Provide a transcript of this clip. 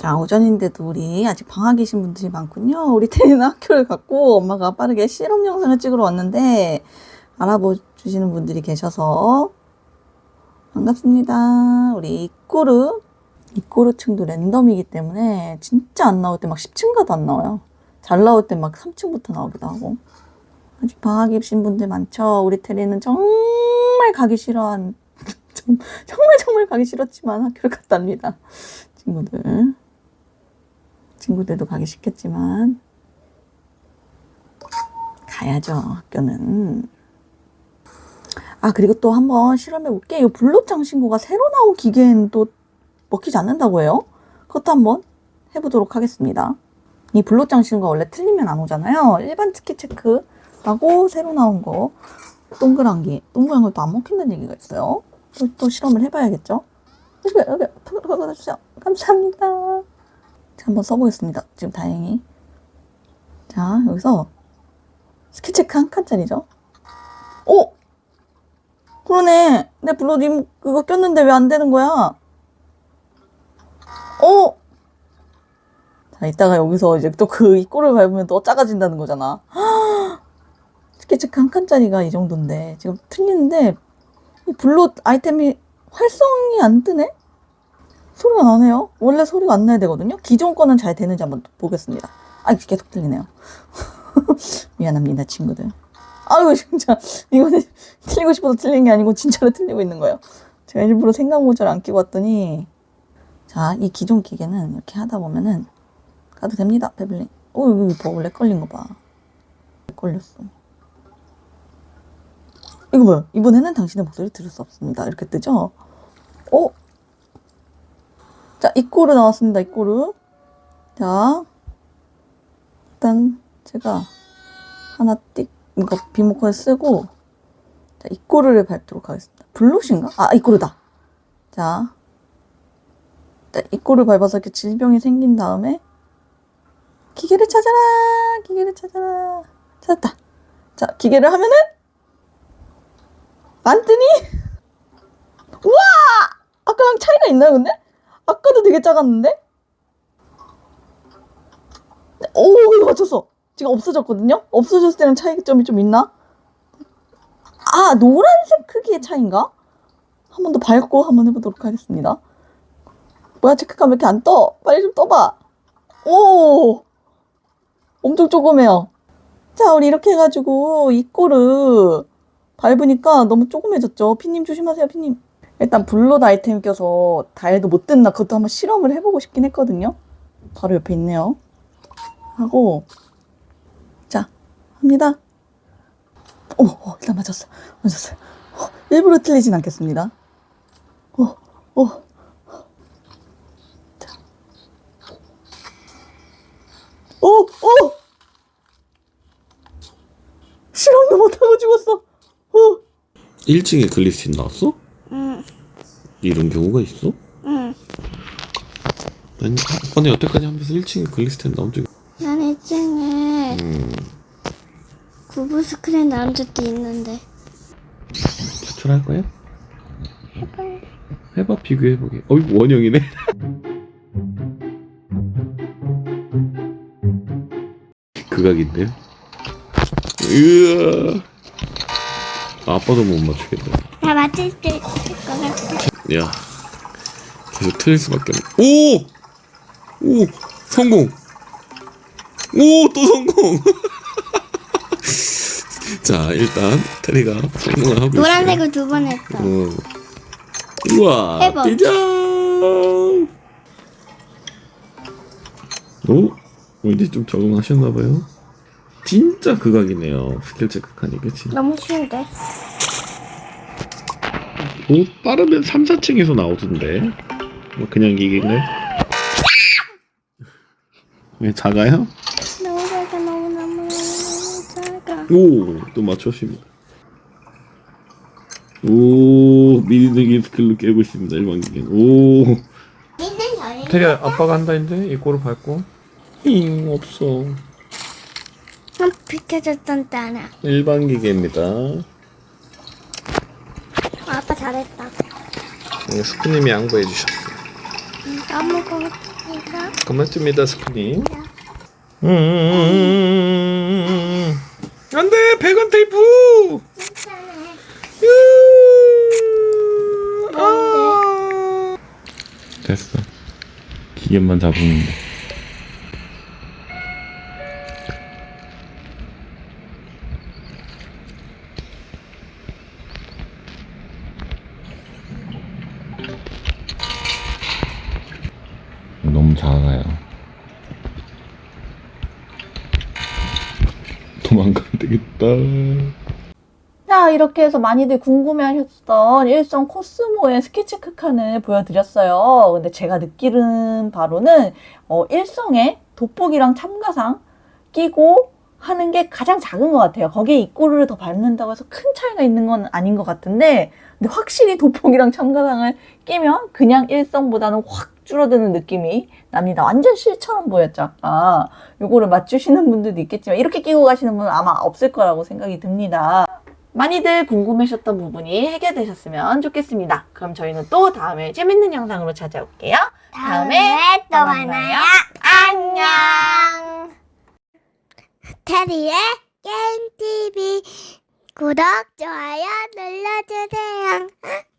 자, 오전인데도 우리 아직 방학 계신 분들이 많군요. 우리 태리는 학교를 갔고 엄마가 빠르게 실험 영상을 찍으러 왔는데 알아보 주시는 분들이 계셔서 반갑습니다. 우리 이꼬르. 이꼬르층도 랜덤이기 때문에 진짜 안 나올 때 막 10층 가도 안 나와요. 잘 나올 때 막 3층부터 나오기도 하고. 아직 방학 입신 분들 많죠. 우리 테리는 정말 가기 싫어한, 정- 정말 정말 가기 싫었지만 학교를 갔답니다. 친구들. 친구들도 가기 싫겠지만, 가야죠, 학교는. 아, 그리고 또 한번 실험해 볼게. 이 블록장 신고가 새로 나온 기계는 또 먹히지 않는다고 해요. 그것도 한번 해보도록 하겠습니다. 이 블록장 신고가 원래 틀리면 안 오잖아요. 일반 특기 체크하고 새로 나온 거 동그란 게 동그란 걸 또 안 먹힌다는 얘기가 있어요. 또, 또 실험을 해봐야겠죠. 여기 여기. 감사합니다. 자, 한번 써보겠습니다. 지금 다행히. 자 여기서 스키 체크 한 칸짜리죠. 오! 그러네. 내 블러님 그거 꼈는데 왜 안 되는 거야? 어? 자, 이따가 여기서 이제 또그 이꼬를 밟으면 또 작아진다는 거잖아. 스케치크 한 칸짜리가 이 정도인데 지금 틀리는데 이 블러 아이템이 활성이 안 뜨네? 소리가 나네요. 원래 소리가 안 나야 되거든요. 기존 거는 잘 되는지 한번 보겠습니다. 아, 계속 틀리네요. 미안합니다, 친구들. 아유, 진짜. 이거는 틀리고 싶어서 틀린 게 아니고 진짜로 틀리고 있는 거예요. 제가 일부러 생각 모자를 안 끼고 왔더니 자, 이 기존 기계는 이렇게 하다 보면은 가도 됩니다, 베블린. 오, 여기 봐, 원래 걸린 거 봐. 렉 걸렸어. 이거 뭐야? 이번에는 당신의 목소리를 들을 수 없습니다. 이렇게 뜨죠? 어? 자, 이꼬르 나왔습니다, 이꼬르. 자, 일단 제가 하나 띡, 이거 비모컨을 쓰고, 자, 이꼬르를 밟도록 하겠습니다. 블롯인가? 아, 이꼬르다. 자, 자, 이꼬를 밟아서 이렇게 질병이 생긴 다음에 기계를 찾아라 기계를 찾아라 찾았다 자 기계를 하면은 안 뜨니? 우와 아까랑 차이가 있나요 근데? 아까도 되게 작았는데? 오 이거 맞췄어 지금 없어졌거든요? 없어졌을 때는 차이점이 좀 있나? 아 노란색 크기의 차이인가? 한 번더 밟고 한번 해보도록 하겠습니다 뭐야 체크감 왜 이렇게 안 떠? 빨리 좀 떠봐. 오, 엄청 조그매요. 자, 우리 이렇게 해가지고 이 꼴을 밟으니까 너무 조그매졌죠. 피님 조심하세요, 피님. 일단 블롯 아이템 껴서 다해도 못 듣나 그것도 한번 실험을 해보고 싶긴 했거든요. 바로 옆에 있네요. 하고 자 합니다. 오, 오 일단 맞았어, 맞았어요. 어, 일부러 틀리진 않겠습니다. 오, 오. 오! 오! 실험도 못하고 죽었어. 어. 1층에 글리스틴 나왔어? 응, 이런 경우가 있어? 응. 난 이번에 여태까지 하면서 1층에 글리스틴 나온 적이 난 1층에 음, 구부 스크린 나온 적도 있는데. 추출할 거야? 해봐요. 해봐 비교해보게 어이 원형이네 극악인데요? 으아 아빠도 못 맞추겠다 나 맞을 때 것 같아. 야 계속 틀릴 수밖에 없네 오! 오! 성공! 오! 또 성공! 자 일단 테리가 성공을 하고 있어요 노란색을 두 번 했어. 어. 우와 해봐. 대장 오? 어, 이제 좀 적응하셨나봐요 진짜 극악이네요 스킬 체크하니 그치? 너무 쉬운데? 오 빠르면 3, 4층에서 나오던데 뭐 그냥 기계인가요? 왜 작아요? 너무 작아, 너무 너무 작아. 오또 맞추십니다 오 미니드기 스킬로 깨고 있습니다 일반 기계는 오. 테리야 아빠가 한다 했는데 이 꼬를 밟고 힝 없어 한 비켜줬던 따라. 일반 기계입니다 잘했다. 스프님이 양보해 주셨어요 응, 까먹어. 이거 고맙습니다, 스프님. 음, 안 돼! 백원 테이프! 유! 아! 됐어. 기계만 잡으면 돼. 작아요. 도망가면 되겠다. 자, 이렇게 해서 많이들 궁금해하셨던 일성 코스모의 스케치 크 칸을 보여드렸어요. 근데 제가 느끼는 바로는 어, 일성에 돋보기랑 참가상 끼고 하는 게 가장 작은 것 같아요. 거기에 입꼬리를 더 밟는다고 해서 큰 차이가 있는 건 아닌 것 같은데, 근데 확실히 돋보기랑 참가상을 끼면 그냥 일성보다는 확 줄어드는 느낌이 납니다. 완전 실처럼 보였죠, 아까. 요거를 맞추시는 분들도 있겠지만, 이렇게 끼고 가시는 분은 아마 없을 거라고 생각이 듭니다. 많이들 궁금하셨던 부분이 해결되셨으면 좋겠습니다. 그럼 저희는 또 다음에 재밌는 영상으로 찾아올게요. 다음에 또. 만나요. 안녕. 테리의 게임 TV 구독 좋아요 눌러주세요.